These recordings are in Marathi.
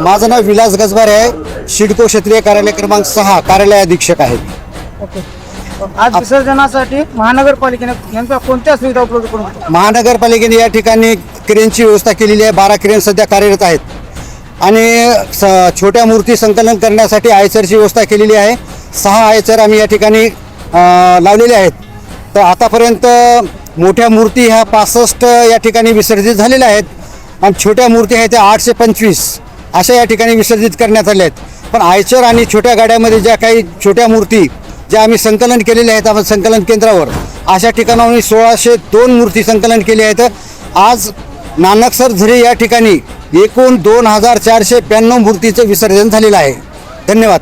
माझं नाव विलास गजबारे आहे. शिडको क्षेत्रीय कार्यालय क्रमांक सहा कार्यालय अधीक्षक आहे. ओके. आज विसर्जनासाठी महानगरपालिकेने नेमक्या कोणत्या सुविधा उपलब्ध करून? महानगरपालिकेने या ठिकाणी क्रेनची व्यवस्था केलेली आहे. बारा क्रेन सध्या कार्यरत आहेत. आणि स छोट्या मूर्ती संकलन करण्यासाठी आयचरची व्यवस्था केलेली आहे. सहा आयचर आम्ही या ठिकाणी अ, लावलेले आहेत. तर आतापर्यंत मोठ्या मूर्ती ह्या पासष्ट या ठिकाणी विसर्जित झालेल्या आहेत. आणि छोट्या मूर्ती आहेत त्या आठशे पंचवीस अशा या ठिकाणी विसर्जित करण्यात आल्या आहेत. पण आयचर आणि छोट्या गाड्यामध्ये ज्या काही छोट्या मूर्ती ज्या आम्ही संकलन केलेल्या आहेत आपण संकलन केंद्रावर अशा ठिकाणाहून सोळाशे दोन मूर्ती संकलन केली आहेत. आज नानकसर झरे या ठिकाणी एकूण दोन हजार चारशे ब्याण्णव मूर्तीचं विसर्जन झालेलं आहे. धन्यवाद.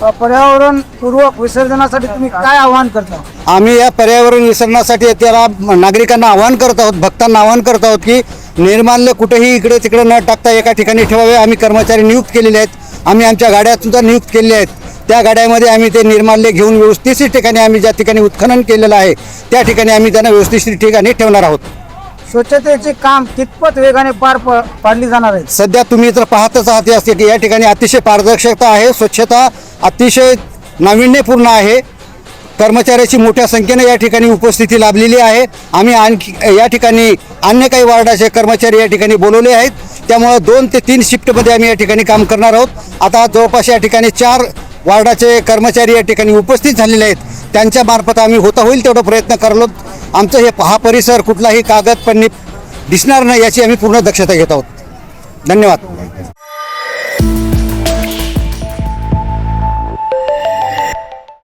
पर्यावरण पूर्वक विसर्जनासाठी तुम्ही काय आवाहन करता? आम्ही या पर्यावरण विसर्जनासाठी त्याला नागरिकांना आवाहन करत आहोत भक्तांना आवाहन करत आहोत की निर्माल्य कुठेही इकडे तिकडे न टाकता एका ठिकाणी ठेवावे. आम्ही कर्मचारी नियुक्त केलेले आहेत. आम्ही आमच्या गाड्या सुद्धा नियुक्त केलेल्या आहेत. त्या गाड्यामध्ये आम्ही ते निर्माल्य घेऊन व्यवस्थित ठिकाणी आम्ही ज्या ठिकाणी उत्खनन केलेलं आहे त्या ठिकाणी आम्ही त्यांना व्यवस्थित ठिकाणी ठेवणार आहोत. स्वच्छतेचे काम कितपत वेगाने पार प- पाडली जाणार आहे? सध्या तुम्ही तर पाहतच आहात या की या ठिकाणी अतिशय पारदर्शकता आहे. स्वच्छता अतिशय नाविन्यपूर्ण आहे. कर्मचाऱ्याची मोठ्या संख्येने या ठिकाणी उपस्थिती लाभलेली आहे. आम्ही आणखी या ठिकाणी अन्य काही वार्डाचे कर्मचारी या ठिकाणी बोलवले आहेत. त्यामुळं दोन ते तीन शिफ्टमध्ये आम्ही या ठिकाणी काम करणार आहोत. आता जवळपास या ठिकाणी चार वार्डाचे कर्मचारी या ठिकाणी उपस्थित झालेले आहेत. त्यांच्या मार्फत आम्ही होता होईल तेवढा प्रयत्न करलो. आमचं हे हा परिसर कुठलाही कागद पन्नी दिसणार नाही याची आम्ही पूर्ण दक्षता घेत आहोत. धन्यवाद.